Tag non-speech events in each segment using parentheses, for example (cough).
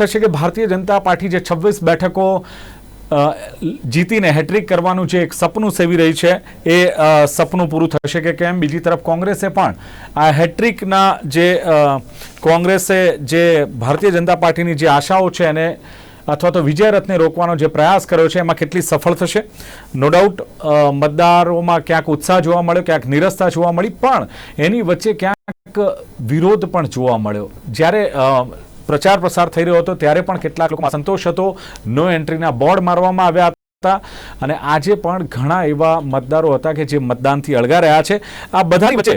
થશે કે ભારતીય જનતા પાર્ટી જે છવ્વીસ બેઠકો જીતીને હેટ્રિક કરવાનું જે એક સપનું સેવી રહી છે, એ સપનું પૂરું થશે કે કેમ? બીજી તરફ કોંગ્રેસે પણ આ હેટ્રિકના જે કોંગ્રેસે જે ભારતીય જનતા પાર્ટીની જે આશાઓ છે એને અથવા તો વિજય રથને રોકવાનો જે પ્રયાસ કર્યો છે, એમાં કેટલી સફળ થશે? નો ડાઉટ મતદારોમાં ક્યાંક ઉત્સાહ જોવા મળ્યો, ક્યાંક નિરસતા જોવા મળી, પણ એની વચ્ચે ક્યાંક વિરોધ પણ જોવા મળ્યો. જ્યારે પ્રચાર પ્રસાર થઈ રહ્યો હતો, ત્યારે પણ કેટલાક લોકોમાં સંતોષ હતો. નો એન્ટ્રીના બોર્ડ મારવામાં આવ્યા હતા. અને આજે પણ ઘણા એવા મતદારો હતા કે જે મતદાનથી અળગા રહ્યા છે. આ બધાની વચ્ચે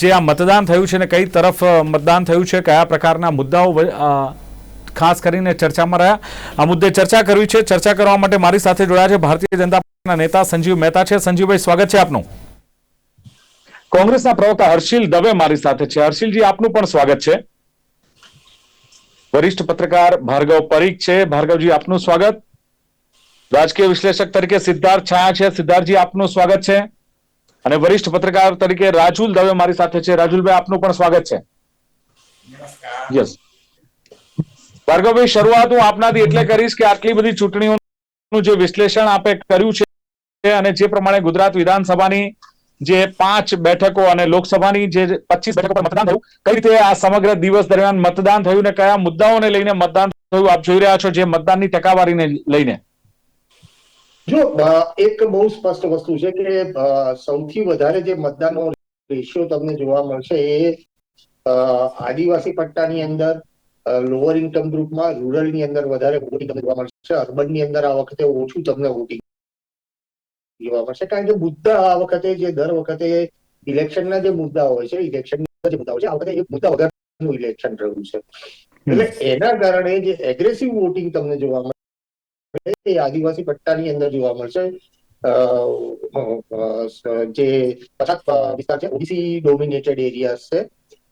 જે આ મતદાન થયું છે ને કઈ તરફ મતદાન થયું છે, કયા પ્રકારના મુદ્દાઓ ખાસ કરીને ચર્ચામાં રહ્યા. આ મુદ્દે ચર્ચા કરવી છે. ચર્ચા કરવા માટે મારી સાથે જોડાયા છે ભારતીય જનતા પાર્ટીના નેતા સંજીવ મહેતા છે. સંજીવભાઈ, સ્વાગત છે આપનું. કોંગ્રેસના પ્રવક્તા હર્ષિલ દવે મારી સાથે છે. હર્ષિલજી, આપનું પણ સ્વાગત છે. વરિષ્ઠ પત્રકાર ભાર્ગવ પરીખ છે. ભાર્ગવજી આપનું સ્વાગત. રાજકીય વિશ્લેષક તરીકે સિદ્ધાર્થ છાયા છે. સિદ્ધાર્થજી આપનું સ્વાગત છે. અને વરિષ્ઠ પત્રકાર તરીકે રાજુલ દવે મારી સાથે છે. રાજુલભાઈ આપનું પણ સ્વાગત છે. યસ. ભાર્ગવભાઈ શરૂઆત હું આપનાથી એટલે કરીશ કે આટલી બધી ચૂંટણીઓનું જે વિશ્લેષણ આપે કર્યું છે અને જે પ્રમાણે ગુજરાત વિધાનસભાની જે પાંચ બેઠકો અને લોકસભાની જે પચીસ બેઠકો પર મતદાન થયું, કઈ રીતે આ સમગ્ર દિવસ દરમિયાન મતદાન થયું ને કયા મુદ્દાઓને લઈને મતદાન થયું આપ જોઈ રહ્યા છો જે મતદાનની ટકાવારીને લઈને? જો એક બહુ સ્પષ્ટ વસ્તુ છે કે સૌથી વધારે જે મતદાનનો રેશિયો તમને જોવા મળશે એ આદિવાસી પટ્ટાની અંદર લોઅર ઇન્કમ ગ્રુપમાં રૂરલની અંદર વધારે વોટિંગ જોવા મળશે અર્બનની અંદર આ વખતે ઓછું તમને વોટિંગ જોવા મળશે કારણ કે મુદ્દા આ વખતે જે દર વખતે ઇલેક્શનના જે મુદ્દા હોય છે ઇલેક્શન જે મુદ્દા હોય છે આ વખતે એક મુદ્દા વગરનું ઇલેક્શન રહ્યું છે. એટલે એના કારણે જે એગ્રેસિવ વોટિંગ તમને જોવા મળે એ આદિવાસી પટ્ટાની અંદર જોવા મળશે જે પછાત વિસ્તાર છે ઓબીસી ડોમિનેટેડ એરિયાઝ છે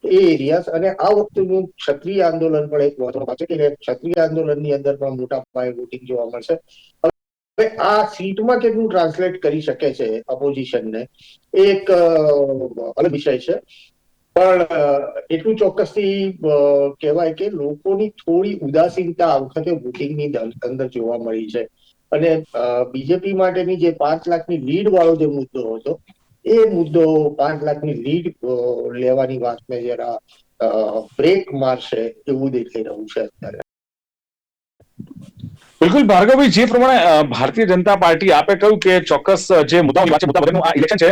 એ એરિયાઝ અને આ વખતેનું ક્ષત્રિય આંદોલન પણ એક મહત્વનો ભાગ છે કે ક્ષત્રિય આંદોલનની અંદર પણ મોટા પાયે વોટિંગ જોવા મળશે આ સીટમાં કેટલું ટ્રાન્સલેટ કરી શકે છે ઓપોઝિશનને એક અલગ વિષય છે. પણ એટલું ચોક્કસથી કહેવાય કે લોકોની થોડી ઉદાસીનતા આ વખતે વોટિંગની અંદર જોવા મળી છે. અને બીજેપી માટેની જે પાંચ લાખની લીડ વાળો જે મુદ્દો હતો, એ મુદ્દો પાંચ લાખની લીડ લેવાની વાતને જરા બ્રેક મારશે એવું દેખાઈ રહ્યું છે અત્યારે. બિલકુલ ભાર્ગવભાઈ જે પ્રમાણે ભારતીય જનતા પાર્ટી આપે કહ્યું કે ચોક્કસ જે મુદ્દાઓની છે, મુદ્દા વગરનું આ ઇલેક્શન છે.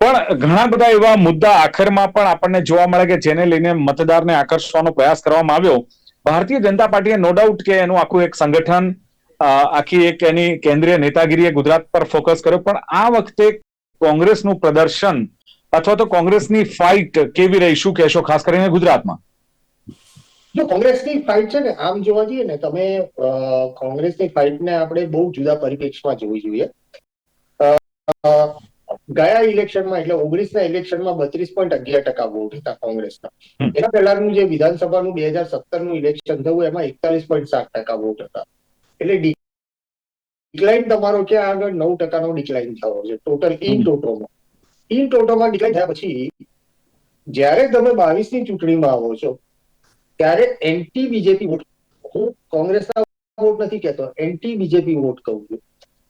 પણ ઘણા બધા એવા મુદ્દા આખરમાં પણ આપણને જોવા મળે કે જેને લઈને મતદારને આકર્ષવાનો પ્રયાસ કરવામાં આવ્યો. ભારતીય જનતા પાર્ટીએ નો ડાઉટ કે એનું આખું એક સંગઠન આખી એક એની કેન્દ્રીય નેતાગીરીએ ગુજરાત પર ફોકસ કર્યો. પણ આ વખતે કોંગ્રેસનું પ્રદર્શન અથવા તો કોંગ્રેસની ફાઇટ કેવી રહી, શું કહેશો, ખાસ કરીને ગુજરાતમાં? જો કોંગ્રેસની ફાઇટ છે ને આમ જોવા જઈએ ને તમે કોંગ્રેસની ફાઇટને આપણે બહુ જુદા પરિપ્રેક્ષમાં જોવી જોઈએ. ગયા ઇલેક્શનમાં એટલે ઓગણીસના ઇલેક્શનમાં બત્રીસ પોઈન્ટ અગિયાર ટકા વોટ હતા કોંગ્રેસના. એના પહેલાનું જે વિધાનસભાનું બે હજાર સત્તરનું ઇલેક્શન થયું એમાં એકતાલીસ પોઈન્ટ સાત ટકા વોટ હતા. એટલે ડિક્લાઇન તમારો ક્યાં આગળ? નવ ટકાનો ડિક્લાઇન થયો છે. ટોટલ ઇન ટોટોમાં. ઇન ટોટોમાં ડિક્લાઇન થયા પછી જ્યારે તમે બાવીસની ચૂંટણીમાં આવો છો ત્યારે એન્ટી બીજેપી વોટ હું કોંગ્રેસના વોટ નથી કહેતો એન્ટી બીજેપી વોટ કહું છું.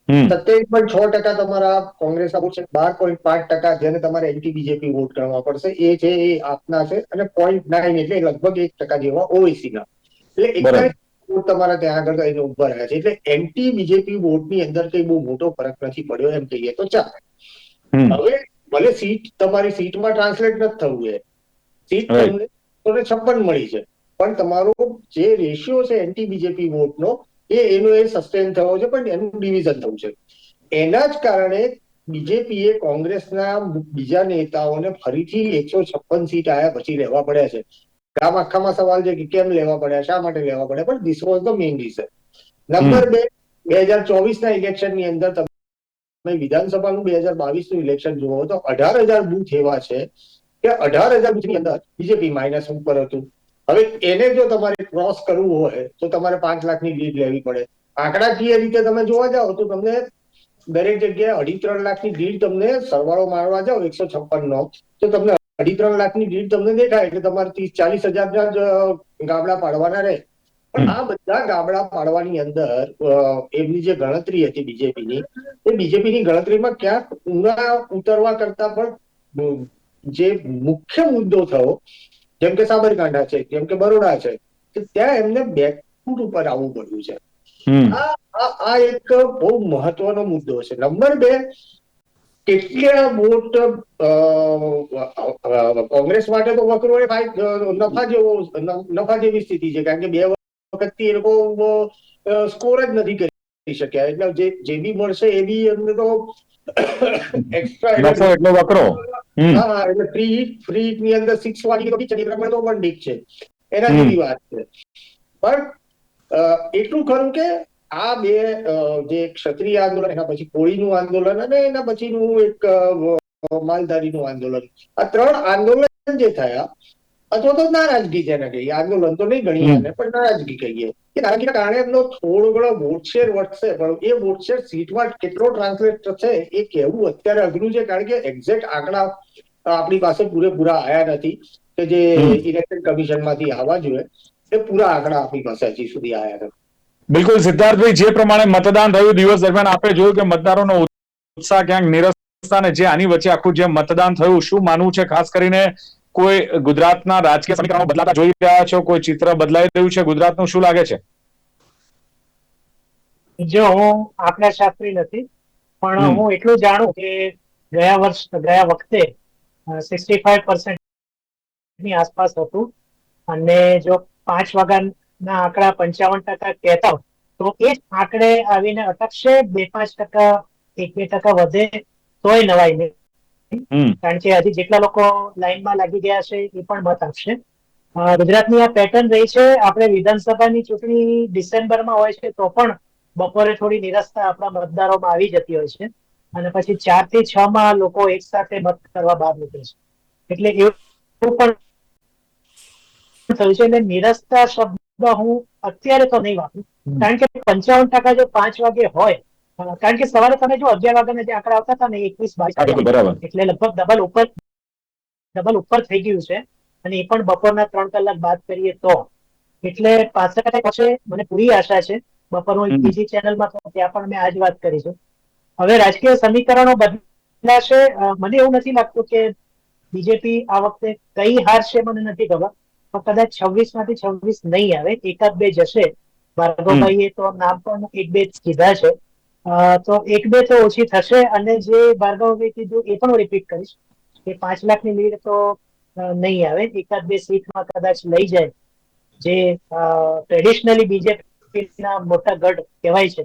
સત્યાવીસ પોઈન્ટ છ ટકા તમારા કોંગ્રેસના વોટ છે બાર પોઈન્ટ પાંચ ટકા જેને તમારે એન્ટી બીજેપી વોટ ગણવા પડશે એ છે એ આપના છે અને પોઈન્ટ નાઇન એટલે લગભગ એક ટકા જેવા ઓવેસી ના એટલે એકતાલીસ વોટ તમારા ત્યાં આગળ એને ઊભા રહ્યા છે એટલે એન્ટી બીજેપી વોટની અંદર કઈ બહુ મોટો ફરક નથી પડ્યો એમ કહીએ તો ચાલે. હવે ભલે સીટ તમારી સીટમાં ટ્રાન્સલેટ નથી થવું એ. સીટ તમને છપ્પન મળી છે. પણ તમારો જે રેશિયો છે એન્ટી બીજેપી વોટનો એ એનો એ સસ્ટેન થયો છે પણ એનું ડિવિઝન થયું છે. એના જ કારણે બીજેપીએ કોંગ્રેસના બીજા નેતાઓને ફરીથી એકસો છપ્પન સીટ આયા પછી લેવા પડ્યા છે. ગામ આખામાં સવાલ છે કે કેમ લેવા પડ્યા શા માટે લેવા પડ્યા પણ this was the main reason number બે બે હજાર ચોવીસના ઇલેક્શનની અંદર તમે વિધાનસભાનું બે હજાર બાવીસનું ઇલેક્શન જુઓ તો અઢાર હજાર બુથ એવા છે કે અઢાર હજાર બૂથની અંદર બીજેપી માઇનસ ઉપર હતું. હવે એને જો તમારે ક્રોસ કરવું હોય તો તમારે પાંચ લાખની લીડ લેવી પડે. આંકડાકીય રીતે તમે જોવા જાઓ તો તમને દરેક જગ્યાએ અઢી ત્રણ લાખની લીડ તમને સરવાળો મારવા જાઓ એકસો છપ્પન નો તો તમને અઢી ત્રણ લાખની લીડ તમને દેખાય એટલે તમારે ત્રીસ ચાલીસ હજારના જ ગામડા પાડવાના રહે. પણ આ બધા ગામડા પાડવાની અંદર એમની જે ગણતરી હતી બીજેપીની એ બીજેપીની ગણતરીમાં ક્યાંક ઉના ઉતરવા કરતા પણ જે મુખ્ય મુદ્દો થયો જેમ કે સાબરકાંઠા છે જેમ કે બરોડા છે કે ત્યાં એમને બેકફૂટ ઉપર આવવું પડ્યું છે. આ એક બહુ મહત્વનો મુદ્દો છે. નંબર બે કેટલા વોટ કોંગ્રેસ માટે તો વકરો એ ફાય- નફા જેવો નફા જેવી સ્થિતિ છે કારણ કે બે વખતથી એ લોકો સ્કોર જ નથી કરી શક્યા. એટલે જે જે બી મળશે એ બી એમને તો (coughs) એક્સ્ટ્રા એટલો વકરો. હા એટલે ફ્રી હિટની અંદર સિક્સ વાળી તો ચંદ્રકાંત ઠીક છે. એના. જેવી વાત છે. પણ એટલું ખરું કે આ બે જે ક્ષત્રિય આંદોલન એના પછી કોળીનું આંદોલન અને એના પછીનું એક માલધારીનું આંદોલન. આ ત્રણ આંદોલન જે થયા અથવા તો નારાજગી જેને કહીએ આંદોલન તો નહીં ગણીએ પણ નારાજગી કહીએ. કે કારણે એમનો થોડો ઘણો વોટશેર વધશે પણ એ વોટશેર સીટમાં કેટલો ટ્રાન્સલેટ થશે એ કહેવું અત્યારે અઘરું છે કારણ કે એક્ઝેક્ટ આંકડા આપણી પાસે પૂરેપૂરા આયા નથી કે જે ઇલેક્શન કમિશનમાંથી આવવા જોઈએ એ પૂરા આંકડા આપણી પાસે હજી સુધી આયા નથી. બિલકુલ સિદ્ધાર્થભાઈ જે પ્રમાણે મતદાન થયું દિવસ દરમિયાન આપણે જોયું કે મતદારોનો ઉત્સાહ ક્યાંક નિરસતા ને જે આની વચ્ચે આખું જે મતદાન થયું શું માનવું છે? ખાસ કરીને કોઈ ગુજરાતના રાજકીય સમીકરણો બદલાતા જોઈ રહ્યા છો? કોઈ ચિત્ર બદલાઈ રહ્યું છે ગુજરાતનું? શું લાગે છે? જો હું આંકડા શાસ્ત્રી નથી પણ હું એટલું જાણું કે ગયા વર્ષ ગયા વખતે સિક્સટી ફાઈવની આસપાસ હતું. અને જો પાંચ વાગ્યાના આંકડા પંચાવન ટકા કહેતા તો એ જ આંકડે આવીને અટકશે. બે પાંચ ટકા એક બે ટકા વધે તોય નવાઈ નહીં કારણ કે હજી જેટલા લોકો લાઈનમાં લાગી ગયા છે એ પણ મત આપશે. ગુજરાતની આ પેટર્ન રહી છે આપણે વિધાનસભાની ચૂંટણી ડિસેમ્બરમાં હોય છે તો પણ બપોરે થોડી નિરાશતા આપણા મતદારોમાં આવી જતી હોય છે. અને પછી ચારથી છ માં લોકો એક સાથે મત કરવા બહાર નીકળે છે. એટલે એવું પણ થયું છે એટલે નિરસ્તા શબ્દ હું અત્યારે તો નહીં વાપરું. કારણ કે પંચાવન ટકા જો પાંચ વાગે હોય કારણ કે સવારે તમે જો અગિયાર વાગ્યાના જે આંકડા આવતા હતા ને એકવીસ બાવીસ એટલે લગભગ ડબલ ઉપર ડબલ ઉપર થઈ ગયું છે. અને એ પણ બપોરના ત્રણ કલાક બાદ કરીએ તો. એટલે પાછળ ટકા છે મને પૂરી આશા છે. બપોર હું બીજી ચેનલમાં ત્યાં પણ મેં આજ વાત કરી છે. હવે રાજકીય સમીકરણો બદલાશે મને એવું નથી લાગતું કે બીજેપી આ વખતે કઈ હારશે મને નથી ખબર. પણ કદાચ છવ્વીસમાંથી છવ્વીસ નહીં આવે એકાદ બે જશે. ભાર્ગવભાઈએ તો નામ પણ એક બે કીધા છે. તો એક બે તો ઓછી થશે અને જે ભાર્ગવે કીધું એ પણ હું રિપીટ કરીશ કે પાંચ લાખની લીડ તો નહીં આવે. એકાદ બે સીટમાં કદાચ લઈ જાય. જે ટ્રેડિશનલી બીજેપીના મોટા ગઢ કહેવાય છે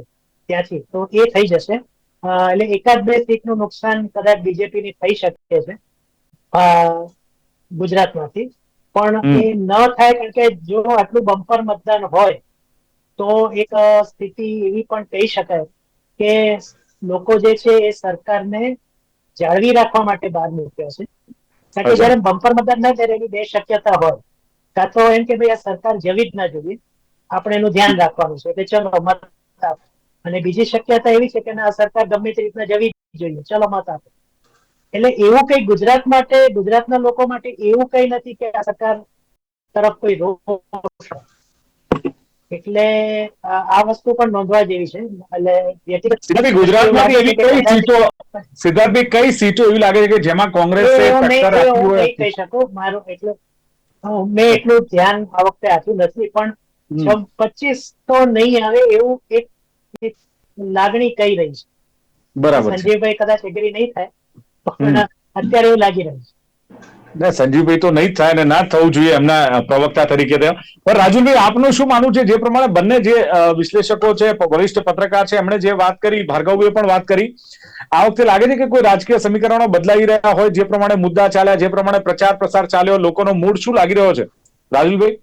ત્યાંથી. તો એ થઈ જશે. એટલે એકાદ બે સીટનું નુકસાન કદાચ બીજેપીની થઈ શકે છે ગુજરાતમાંથી. પણ એ ન થાય કારણ કે જો આટલું બમ્પર મતદાન હોય તો એક સ્થિતિ એવી પણ કહી શકાય કે લોકો જે છે એ સરકારને જાળવી રાખવા માટે બહાર મૂક્યો છે. કારણ કે જયારે બમ્પર મતદાન ના ત્યારે એની બે શક્યતા હોય. કાં તો એમ કે ભાઈ આ સરકાર જવી જ ના જોઈએ. આપણે એનું ધ્યાન રાખવાનું છે. એટલે ચલો મત આપો. અને બીજી શક્યતા એવી છે કે ના આ સરકાર ગમે તે રીતના જવી જ જોઈએ. ચલો મત આપો. એટલે એવું કઈ ગુજરાત માટે ગુજરાતના લોકો માટે એવું કઈ નથી કે આ સરકાર તરફ કોઈ રોષ હોય. એટલે આ વસ્તુ પણ નોંધવા જેવી છે. એટલે વ્યક્તિગત ગુજરાતમાં એવી કઈ સીટો સિદ્ધાર્થભાઈ કઈ સીટો એવી લાગે છે કે જેમાં કોંગ્રેસે ટક્કર આપી હોય કહી શકું. મારો એટલે મેં એટલું ધ્યાન આ વખતે આપ્યું નથી પણ. પચીસ તો નહીં આવે એવું એક લાગણી કહી રહી છે. બરાબર છે. સંજીવભાઈ કદાચ એગ્રી નહીં થાય પણ અત્યારે એવું લાગી રહ્યું છે. ના સંજીવભાઈ તો નહીં થાય અને ના થવું જોઈએ એમના પ્રવક્તા તરીકે પણ રાજુભાઈ આપનું શું માનવું છે? જે પ્રમાણે બંને જે વિશ્લેષકો છે વરિષ્ઠ પત્રકાર છે એમણે જે વાત કરી ભાર્ગવભાઈએ પણ વાત કરી આ વખતે લાગે છે કે કોઈ રાજકીય સમીકરણો બદલાઈ રહ્યા હોય જે પ્રમાણે મુદ્દા ચાલ્યા જે પ્રમાણે પ્રચાર પ્રસાર ચાલ્યો લોકોનો મૂડ શું લાગી રહ્યો છે? રાજુભાઈ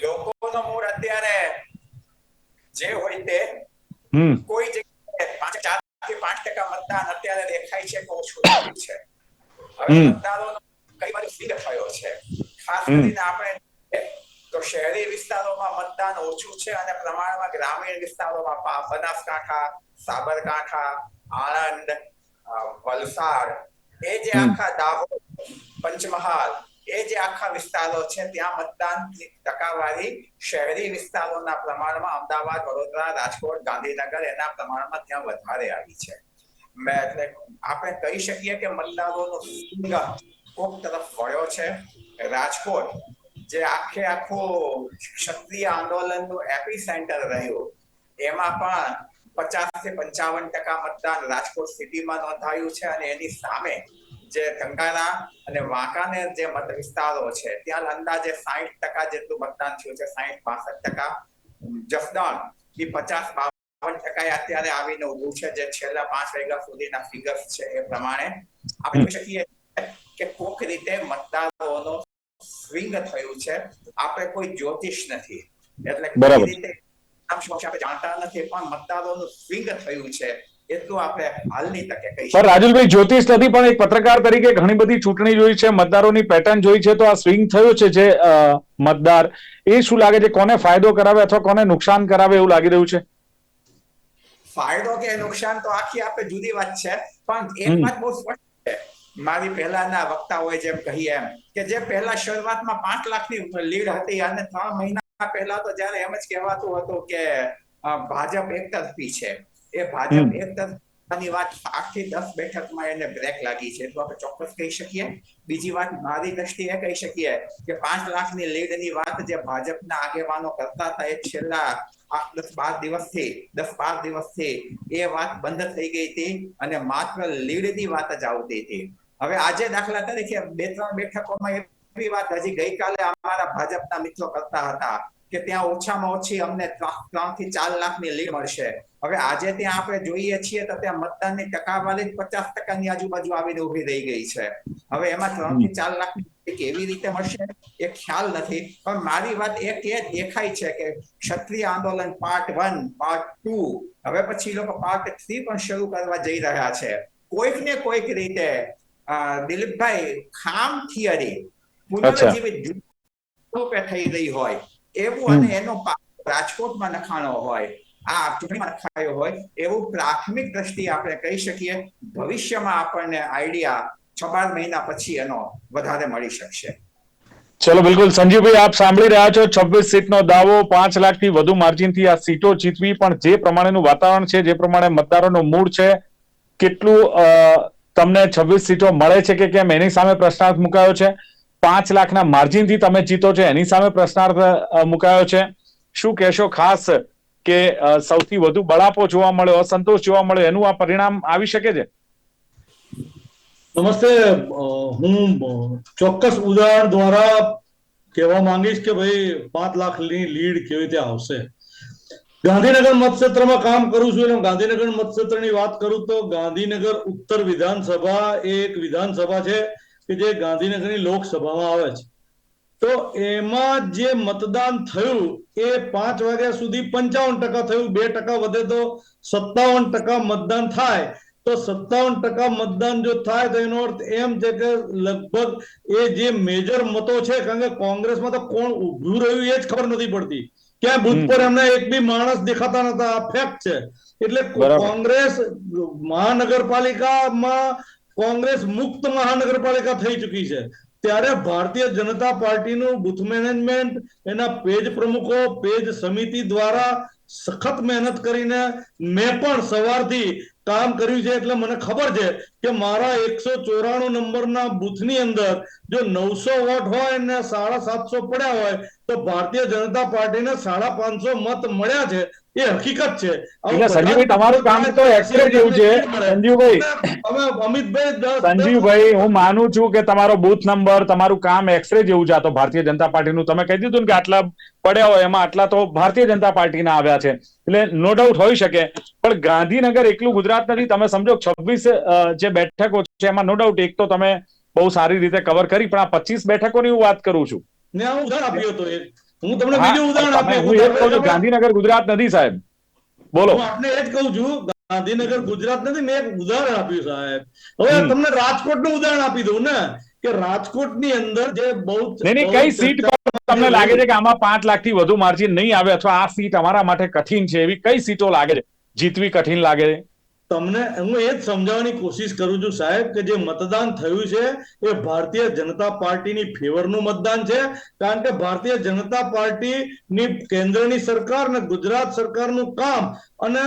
લોકોનો મૂડ અત્યારે જે હોય તે કોઈ થી પાંચ ટકા મતદાન અત્યારે દેખાય છે કે ઓછું થયું છે. હવે હમ. કઈ બાજુ ફીલ થયો છે. ખાસ કરીને આપણે તો શહેરી વિસ્તારોમાં મતદાન ઓછું છે અને પ્રમાણમાં ગ્રામીણ વિસ્તારોમાં બનાસકાંઠા સાબરકાંઠા આણંદ વલસાડ એ જે આખા દાહોદ પંચમહાલ એ જે આખા વિસ્તારો છે, ત્યાં મતદાન ટકાવારી શહેરી વિસ્તારોના પ્રમાણમાં અમદાવાદ, વડોદરા, રાજકોટ, ગાંધીનગર એના પ્રમાણમાં ત્યાં વધારે આવી છે. એટલે આપણે કહી શકીએ કે મતદારોનો સિંગ કોક તરફ વળ્યો છે. રાજકોટ જે આખે આખું ક્ષત્રિય આંદોલનનું એપી સેન્ટર રહ્યું, એમાં પણ પચાસથી પંચાવન ટકા મતદાન રાજકોટ સિટીમાં નોંધાયું છે અને એની સામે જે ટંકારા અને વાંકાનેર જે મત વિસ્તારો છે ત્યાં અંદાજે સાહીઠ ટકા જેટલું મતદાન થયું છે સાહીઠ બાસઠ ટકા. જસદણ એ પચાસ બાવન ટકા અત્યારે આવીને ઉભું છે જે છેલ્લા પાંચ વાગ્યા સુધીના ફિગર્સ છે એ પ્રમાણે. આપણે જોઈ શકીએ કે કોક રીતે મતદારોનો સ્વિંગ થયું છે. આપણે કોઈ જ્યોતિષ નથી. એટલે કઈ રીતે આપણે જાણતા નથી પણ મતદારોનું સ્વિંગ થયું છે. એટલું આપણે હાલની તકે કહી પણ રાજુલભાઈ જ્યોતિષ નથી પણ એક પત્રકાર તરીકે ઘણી બધી ચૂંટણી જોઈ છે મતદારોની પેટર્ન જોઈ છે તો આ સ્વિંગ થયો છે જે મતદાર એ શું લાગે છે કોને ફાયદો કરાવે અથવા કોને નુકસાન કરાવે એવું લાગી રહ્યું છે? ફાયદો કે નુકસાન તો આખી આપણે જુદી વાત છે પણ એક વાત બહુ સ્પષ્ટ છે. મારી પહેલાના વક્તાઓએ જેમ કહી એમ કે જે પહેલા શરૂઆતમાં પાંચ લાખની લીડ હતી અને ત્રણ મહિના પહેલા તો જયારે એમ જ કહેવાતું હતું કે ભાજપ ભાજપ એકતરફી છે. એ. ભાજપ એકતરફાની વાત આઠથી દસ બેઠકમાં એને બ્રેક લાગી છે. તો આપણે ચોક્કસ કહી શકીએ. બીજી વાત મારી દ્રષ્ટિએ કહી શકીએ કે પાંચ લાખની લીડની વાત જે ભાજપના આગેવાનો કરતા હતા એ છેલ્લા આઠ દસ બાર દિવસથી દસ બાર દિવસથી એ વાત બંધ થઈ ગઈ હતી અને માત્ર લીડની વાત જ આવતી હતી. હવે આજે દાખલા તરીકે બે ત્રણ બેઠકોમાં એવી વાત હજી ગઈકાલે અમારા ભાજપના મિત્રો કરતા હતા કે ત્યાં ઓછામાં ઓછી અમને ત્રણથી ચાર લાખની લીડ મળશે. હવે આજે ત્યાં આપણે જોઈએ છીએ તો ત્યાં મતદાનની ટકાવારી પચાસ ટકાની આજુબાજુ આવીને ઊભી રહી ગઈ છે. હવે એમાં ત્રણથી ચાર લાખ કેવી રીતે મળશે એ ખ્યાલ નથી. પણ મારી વાત એક એ દેખાય છે કે ક્ષત્રિય આંદોલન પાર્ટ વન પાર્ટ ટુ હવે પછી લોકો પાર્ટ થ્રી પણ શરૂ કરવા જઈ રહ્યા છે. કોઈક ને કોઈક રીતે દિલીપભાઈ ખામ થિયરી પુનર્જીવિત રૂપે થઈ રહી હોય. એવું અને એનો રાજકોટમાં નખાણો હોય. આ ચૂંટણીમાં નખાયો હોય એવું પ્રાથમિક દ્રષ્ટિએ આપણે કહી શકીએ, ભવિષ્યમાં આપણને આઈડિયા છ બાર મહિના પછી એનો વધારે મળી શકશે. ચલો, બિલકુલ. સંજીવભાઈ, આપ સાંભળી રહ્યા છો છવ્વીસ સીટનો દાવો. પાંચ લાખથી વધુ માર્જિનથી આ સીટો જીતવી, પણ જે પ્રમાણેનું વાતાવરણ છે, જે પ્રમાણે મતદારોનો મૂડ છે, કેટલું તમને છવ્વીસ સીટો મળે છે કે કેમ, એની સામે પ્રશ્નાર્થ મુકાયો છે. પાંચ લાખના માર્જિનથી તમે જીતો છો, એની સામે પ્રશ્નાર્થ મુકાયો છે. શું કહેશો ખાસ કે સૌથી વધુ બળાપો જોવા મળ્યો અસંતોષ જોવા મળ્યો એનું આ પરિણામ આવી શકે છે? નમસ્તે હું ચોક્કસ ઉદાહરણ દ્વારા કહેવા માંગીશ કે ભાઈ, પાંચ લાખની લીડ કેવી રીતે આવશે? ગાંધીનગર મતક્ષેત્રમાં કામ કરું છું, એટલે ગાંધીનગર મતક્ષેત્રની વાત કરું તો ગાંધીનગર ઉત્તર વિધાનસભા એ એક વિધાનસભા છે કે જે ગાંધીનગરની લોકસભામાં આવે છે. તો એમાં જે મતદાન થયું એ પાંચ વાગ્યા સુધી પંચાવન ટકા થયું બે ટકા વધે તો સત્તાવન ટકા મતદાન થાય. તો સત્તાવન ટકા મતદાન જો થાય તો એનો અર્થ એમ છે કે લગભગ એ જે મેજર મતો છે કારણ કે કોંગ્રેસમાં તો કોણ ઉભું રહ્યું એ જ ખબર નથી પડતી. ક્યાં બુથ પર એમને એક બી માણસ દેખાતા નતા આ ફેક્ટ છે. એટલે. કોંગ્રેસ મહાનગરપાલિકામાં કોંગ્રેસ મુક્ત મહાનગરપાલિકા થઈ ચૂકી છે. ત્યારે ભારતીય જનતા પાર્ટીનું બુથ મેનેજમેન્ટ, એના પેજ પ્રમુખો, પેજ સમિતિ દ્વારા સખત મહેનત કરીને મેં પણ સવારથી કામ કર્યું છે એટલે મને ખબર છે કે મારા એકસો ચોરાણું નંબરના બુથની અંદર જો નવસો વોટ હોય ને સાડા સાતસો પડ્યા હોય તો ભારતીય જનતા પાર્ટીને સાડા પાંચસો મત મળ્યા છે. એ હકીકત છે. સંજીવભાઈ તમારું કામ તો એક્સરે જેવું છે. સંજીવભાઈ. હવે અમિતભાઈ સંજીવભાઈ હું માનું છું કે તમારો બૂથ નંબર તમારું કામ એક્સરે જેવું છે. આ તો ભારતીય જનતા પાર્ટીનું. તમે કહી દીધું કે આટલા પડ્યા હોય એમાં આટલા તો ભારતીય જનતા પાર્ટીના આવ્યા છે. એટલે નો ડાઉટ હોઈ શકે. પણ ગાંધીનગર એકલું ગુજરાત નથી. તમે સમજો છવ્વીસ જે બેઠકો છે એમાં નો ડાઉટ એક તો તમે બહુ સારી રીતે કવર કરી. પણ આ પચીસ બેઠકોની હું વાત કરું છું. ને આ ઉદાહરણ આપ્યું હતું એક હું તમને બીજું ઉદાહરણ આપ્યું. ગાંધીનગર ગુજરાત નથી સાહેબ. બોલો. હું આપને એ જ કહું છું ગાંધીનગર ગુજરાત નથી મેં એક ઉદાહરણ આપ્યું સાહેબ. હવે તમને રાજકોટનું ઉદાહરણ આપી દઉં ને કે રાજકોટની અંદર જે બહુ કઈ સીટ પર તમને લાગે છે કે આમાં પાંચ લાખથી વધુ માર્જિન નહીં આવે અથવા આ સીટ અમારા માટે કઠિન છે એવી કઈ સીટો લાગે છે? જીતવી કઠિન લાગે છે? તમને હું એ જ સમજાવવાની કોશિશ કરું છું સાહેબ કે જે મતદાન થયું છે એ ભારતીય જનતા પાર્ટીની ફેવરનું મતદાન છે. કારણ કે ભારતીય જનતા પાર્ટીની કેન્દ્રની સરકાર અને ગુજરાત સરકારનું કામ અને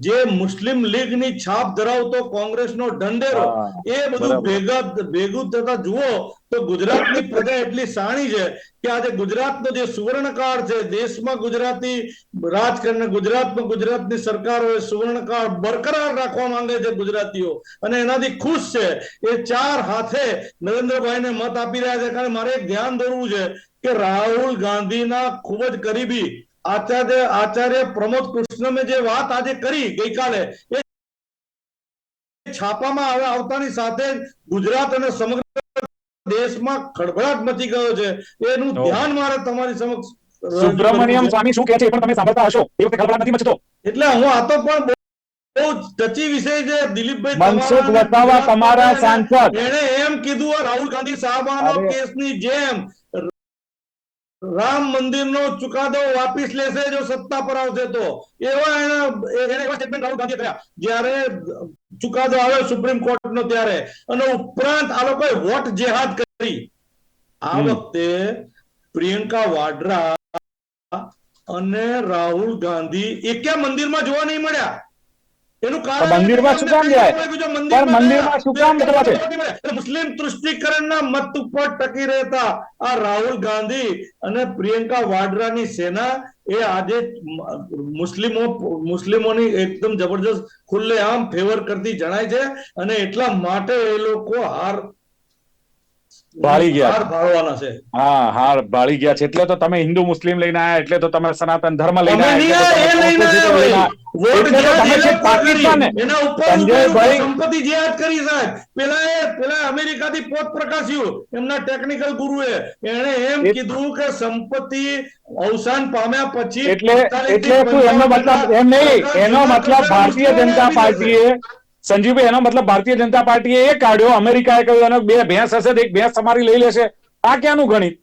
જે મુસ્લિમ લીગની છાપ ધરાવતો કોંગ્રેસનો ઢંઢેરો એ બધું ભેગા ભેગું થતા જુઓ તો ગુજરાતની પ્રજા એટલી સાણી છે કે આજે ગુજરાતનો જે સુવર્ણકાળ છે, દેશમાં ગુજરાતી રાજકારણ, ગુજરાતમાં ગુજરાતની સરકારોએ સુવર્ણકાળ બરકરાર રાખવા માંગે છે ગુજરાતીઓ અને એનાથી ખુશ છે. એ ચાર હાથે નરેન્દ્રભાઈને મત આપી રહ્યા છે. કારણ મારે એક ધ્યાન દોરવું છે કે રાહુલ ગાંધીના ખૂબ જ કરીબી આચાર્ય આચાર્ય પ્રમોદ કૃષ્ણમે જે વાત આજે કરી ગઈકાલે, એ છાપામાં આવતાની સાથે ગુજરાત અને સમગ્ર દેશમાં ખળભળાટ મચી ગયો છે. એનું ધ્યાન મારે તમારી સમક્ષ સુબ્રમણ્યમ સ્વામી શું કહે છે પણ તમે સાંભળતા હશો. એ વખતે ખળભળાટ નથી મચતો. એટલે હું આ તો પણ ટચી વિષય છે. દિલીપભાઈ મનસુખ વસાવા તમારા સાંસદ. એણે એમ કીધું રાહુલ ગાંધી સાહેબાનો કેસની જેમ રામ મંદિરનો ચુકાદો વાપિસ લેશે જો સત્તા પર આવશે તો. એવા એના એને એવા સ્ટેટમેન્ટ રાહુલ ગાંધી કર્યા. જ્યારે ચુકાદો આવ્યો સુપ્રીમ કોર્ટનો ત્યારે. અને ઉપરાંત આ લોકોએ વોટ જેહાદ કરી. આ વખતે પ્રિયંકા વાડ્રા અને રાહુલ ગાંધી એકે મંદિરમાં જોવા નહીં મળ્યા. એનું કારણ મંદિરમાં શું કામ જાય? પણ મંદિરમાં શું કામ છે? મુસ્લિમ તૃષ્ટિકરણના મત ઉપર ટકી રહેતા આ રાહુલ ગાંધી અને પ્રિયંકા વાડરાની સેના એ આજે મુસ્લિમો મુસ્લિમોની એકદમ જબરજસ્ત ખુલ્લેઆમ ફેવર કરતી જણાય છે અને એટલા માટે એ લોકો હાર ભાળી ગયા. ભાળવાના છે હા હાર ભાળી ગયા છે એટલે તો તમે હિન્દુ મુસ્લિમ લઈને આયા એટલે તો તમે સનાતન ધર્મ લઈને અમે નહીં આયા, આયા, એ એટલે તો લઈને તમે આવ્યા composite લઈને આયા. એટલે તો તમે વોટ જ્યાં છે દિલે પાકિસ્તાન કરી. એના ઉપર સંજયભાઈ- ઉપર સંપત્તિ જેહાદ કરી સાહેબ પેલા એ પેલા અમેરિકાથી પોત પ્રકાશ્યું એમના ટેકનિકલ ગુરુએ એણે એમ કીધું કે સંપત્તિ અવસાન પામ્યા પછી એટલે એટલે શું એનો મતલબ એમ નહીં એનો મતલબ ભારતીય જનતા પાર્ટીએ સંજીવભાઈ એનો મતલબ ભારતીય જનતા પાર્ટીએ એ કાઢ્યો. અમેરિકાએ કહ્યું અને બે ભેંસ હશે એક ભેંસ તમારી લઈ લેશે. આ ક્યાંનું ગણિત?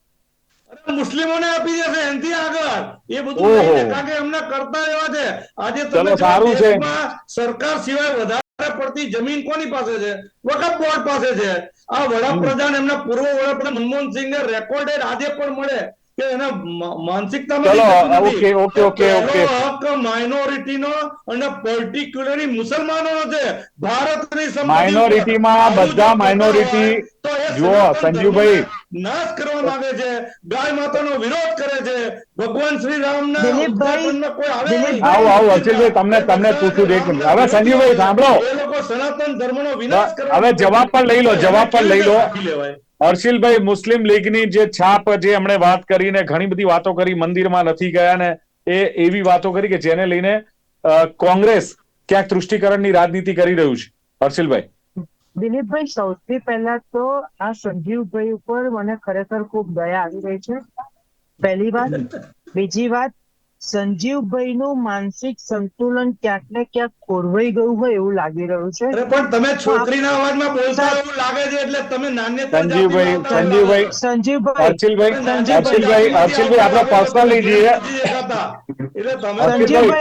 મુસ્લિમોને આપી દેશે એનથી આગળ. એ બધું કે એમના કરતા એવા છે. આજે તમે સારું છે. સરકાર સિવાય વધારે પડતી જમીન કોની પાસે છે? વકફ બોર્ડ પાસે છે. આ વડાપ્રધાન એમના પૂર્વ વડાપ્રધાન મનમોહન સિંહે રેકોર્ડેડ આજે પણ મળે. કે એના મા- માનસિકતામાં ચલો, થતું નથી. Okay, okay, okay, okay. હક માઇનોરિટીનો અને પર્ટિક્યુલરલી મુસલમાનોનો છે ભારતની માઇનોરિટીમાં બધા માઇનોરિટી સનાતન સંજીવભાઈ. નાશ કરવા માંગે છે ગાય માતાનો વિરોધ કરે છે ભગવાન શ્રી રામના દિલીપભાઈ, કોઈ આવે. આવો, અર્જુનભાઈ, તમને- તમને પૂછું એક મિનિટ. હવે સંજીવભાઈ સાંભળો. એ લોકો સનાતન ધર્મનો વિનાશ કરવા હવે જવાબ પણ લઈ લો જવાબ પણ લઈ લો લેવાય. હર્ષિલભાઈ મુસ્લિમ લીગની જે છાપ જે એમણે વાત કરીને ઘણી બધી વાતો કરી, મંદિરમાં નથી ગયા ને એ એવી વાતો કરી કે જેને લઈને કોંગ્રેસ ક્યાંક તૃષ્ટિકરણની રાજનીતિ કરી રહ્યું છે. હર્ષિલભાઈ દિલીપભાઈ, સૌથી પહેલા તો આ સંજીવભાઈ ઉપર મને ખરેખર ખૂબ દયા આવી રહી છે. પહેલી વાત. બીજી વાત સંજીવભાઈ નું માનસિક સંતુલન ક્યાંક ને ક્યાંક ખોરવાઈ ગયું હોય એવું લાગી રહ્યું છે. પણ તમે છોકરીના અવાજમાં બોલતા એવું લાગે છે એટલે તમે નાન્યતા સંજીવભાઈ, સંજીવભાઈ. સંજીવભાઈ અર્ચિલભાઈ સંજીવભાઈ, અર્ચિલભાઈ આપણે પર્સનલ નહીં જઈએ. એટલે તમે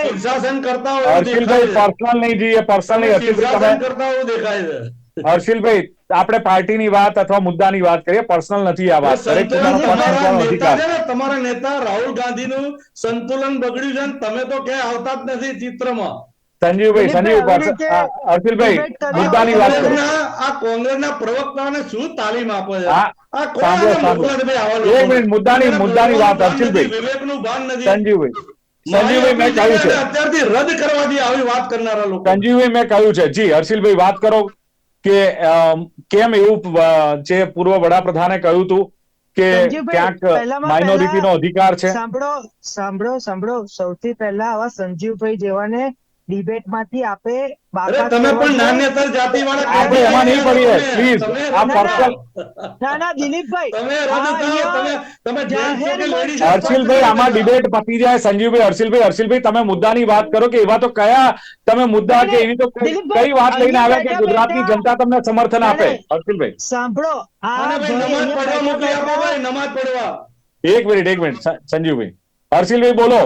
શીર્ષાસન કરતા હોય છે. પર્સનલ નહીં જઈએ પર્સનલ નહીં અર્ચિલભાઈ તમે કરતા હોય દેખાય છે. હર્ષિલભાઈ આપણે પાર્ટીની વાત અથવા મુદ્દાની વાત કરીએ પર્સનલ નથી આ વાત. તમારા નેતા રાહુલ ગાંધીનું સંતુલન બગડ્યું છે તમે તો ક્યાંય આવતા જ નથી ચિત્રમાં. સંજીવભાઈ સંજીવ કરી- મુદ્દાની વાત કરો આ કોંગ્રેસના પ્રવક્તાને શું તાલીમ આપો છે? આ એક મિનિટ, મુદ્દાની- મુદ્દાની વાત, વિવેકનું ભાન નથી. સંજીવભાઈ સંજીવભાઈ મેં કહ્યું છે. અત્યારથી રદ કરવાથી આવી વાત કરનારા લોકો. સંજીવભાઈ મેં કહ્યું છે. જી હર્ષિલભાઈ વાત કરો. કે કેમ એવું જે પૂર્વ વડાપ્રધાને કહ્યું હતું કે ક્યાંક માઇનોરિટીનો અધિકાર છે? સાંભળો સાંભળો સાંભળો. સૌથી પહેલા આવા સંજીવભાઈ જેવાને ડિબેટમાંથી આપે તમે પણ. નાન્યતર જાતિવાળા આપણે એમાં નહીં? પડીએ પ્લીઝ આ પર્સનલ ના ના દિલીપભાઈ તમે તમે તમે છો? હર્ષિલભાઈ આમાં ડિબેટ પતી જાય સંજીવભાઈ હર્ષિલભાઈ હર્ષિલભાઈ તમે મુદ્દાની વાત કરો કે એવા તો કયા તમે મુદ્દા કે એવી તો કઈ વાત લઈને આવ્યા કે ગુજરાતની જનતા તમને સમર્થન આપે. હર્ષિલભાઈ સાંભળો નમાઝ પડવા મોકલી આપો ભાઈ નમાઝ પડવા એક મિનિટ એક મિનિટ સંજીવભાઈ હર્ષિલભાઈ બોલો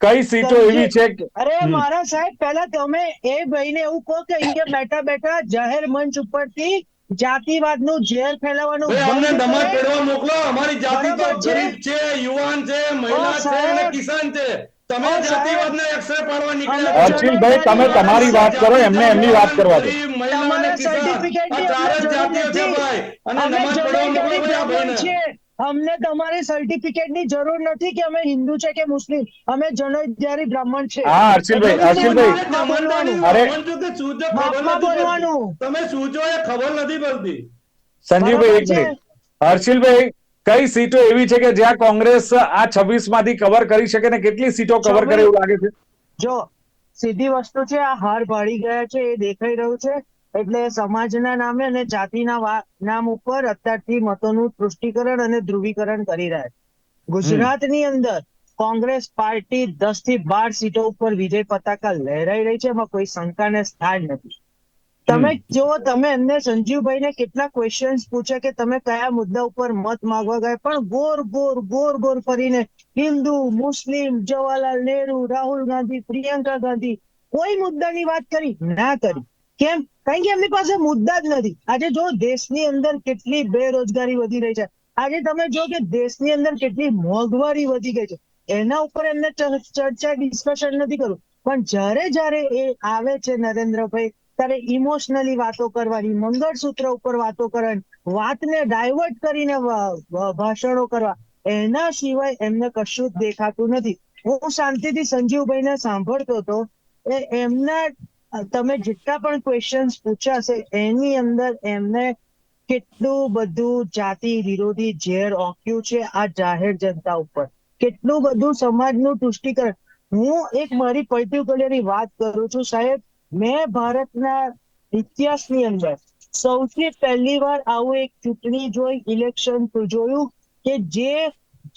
કઈ સીટો એવી છે અરે મારા સાહેબ પહેલા તમે એ ભાઈને એવું કહો કે અહીંયા બેઠા બેઠા જાહેર મંચ ઉપરથી જાતિવાદનું ઝેર ફેલાવવાનું અમને બંધ પેડવા મોકલો. અમારી જાતિ તો ગરીબ છે યુવાન છે મહિલા છે. અને કિસાન છે. તમે જાતિવાદ ને એક્સરે પાડવા નીકળ્યા છો. અર્ચિલભાઈ તમે તમારી વાત કરો એમને એમની વાત કરવા દો. મહિલા અને કિસાન. આ ચાર જ જાતિઓ છે ભાઈ. અને અમે પેડવા મોકલો ભાઈ અમને તમારી સર્ટિફિકેટની જરૂર નથી કે અમે હિન્દુ છે કે મુસ્લિમ અમે જનજારી બ્રાહ્મણ છે હા, હર્ષિલભાઈ, હર્ષિલભાઈ. અરે. બોલવાનું. તમે શું છો એ ખબર નથી પડતી સંજીવભાઈ એક છે. મિનિટ હર્ષિલભાઈ કઈ સીટો એવી છે કે જ્યાં કોંગ્રેસ આ છવ્વીસમાંથી કવર કરી શકે ને કેટલી સીટો કવર કરે એવું લાગે છે જો સીધી વસ્તુ છે આ હાર ભાળી ગયા છે એ દેખાઈ રહ્યું છે એટલે સમાજના નામે અને જાતિના નામ ઉપર અત્યારથી મતોનું પુષ્ટિકરણ અને ધ્રુવીકરણ કરી રહ્યા છે. ગુજરાતની અંદર કોંગ્રેસ પાર્ટી દસથી બાર સીટો ઉપર વિજય પતાકા લહેરાઈ રહી છે એમાં કોઈ શંકાને સ્થાન નથી. તમે જો તમે એમને સંજીવભાઈને કેટલા ક્વેશ્ચન્સ પૂછે કે તમે કયા મુદ્દા ઉપર મત માંગવા ગયા પણ ગોર ગોર ગોર ગોર ફરીને હિન્દુ મુસ્લિમ જવાહરલાલ નેહરુ રાહુલ ગાંધી પ્રિયંકા ગાંધી કોઈ મુદ્દાની વાત કરી? ના કરી. કેમ? કારણ કે એમની પાસે મુદ્દા જ નથી. આજે જો દેશની અંદર કેટલી બેરોજગારી વધી રહી છે, આજે તમે જો કે દેશની અંદર કેટલી મોંઘવારી વધી ગઈ છે, એના ઉપર એમને ચર્ચા ડિસ્કશન નથી કરવું. પણ જ્યારે જ્યારે એ આવે છે નરેન્દ્રભાઈ, ત્યારે ઇમોશનલી વાતો કરવાની, મંગળસૂત્ર ઉપર વાતો કરવાની, વાતને ડાયવર્ટ કરીને ભાષણો કરવા, એના સિવાય એમને કશું જ દેખાતું નથી. હું શાંતિથી સંજીવભાઈને સાંભળતો હતો, એ એમના તમે જેટલા પણ ક્વેશ્ચન્સ પૂછ્યા છે એની અંદર એમને કેટલું બધું જાતિ વિરોધી ઝેર ઓક્યું છે આ જાહેર જનતા ઉપર. કેટલું બધું સમાજનું તુષ્ટિકરણ. હું એક મારી પર્ટિક્યુલરની વાત કરું છું સાહેબ. મેં ભારતના ઇતિહાસની અંદર સૌથી પહેલી વાર આવું એક ચૂંટણી જોઈ ઇલેક્શન જોયું કે જે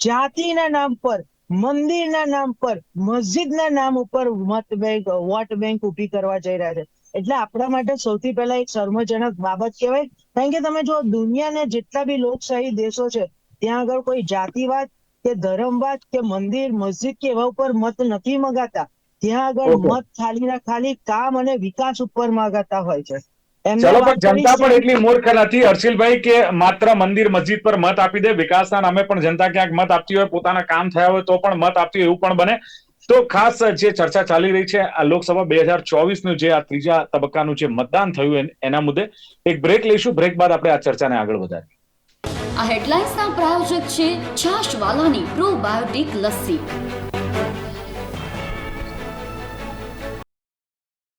જાતિના નામ પર મંદિરના નામ પર મસ્જિદના નામ ઉપર મત બેંક વોટ બેંક ઊભી કરવા જઈ રહ્યા છે. એટલે આપણા માટે સૌથી પહેલા એક શર્મજનક બાબત કહેવાય. કારણ કે તમે જો દુનિયાના જેટલા બી લોકશાહી દેશો છે ત્યાં આગળ કોઈ જાતિવાદ કે ધર્મવાદ કે મંદિર મસ્જિદ કે એવા ઉપર મત નથી મગાતા. ત્યાં આગળ મત ખાલી ના ખાલી કામ અને વિકાસ ઉપર માગતા હોય છે. ચલો પણ જનતા પણ એટલી મૂર્ખ નથી. હર્ષિલભાઈ કે માત્ર મંદિર મસ્જિદ પર મત આપી દે વિકાસના નામે પણ જનતા ક્યાંક મત આપતી હોય પોતાના કામ થયા હોય તો પણ મત આપતી હોય એવું પણ બને. તો ખાસ જે ચર્ચા ચાલી રહી છે આ લોકસભા બે હજાર ચોવીસનું જે આ ત્રીજા તબક્કાનું જે મતદાન થયું એના મુદ્દે એક બ્રેક લઈશું. બ્રેક બાદ આપણે આ ચર્ચાને આગળ વધારીએ. આ હેડલાઇન્સના પ્રાયોજક છે છાશવાલાની પ્રોબાયોટિક લસ્સી.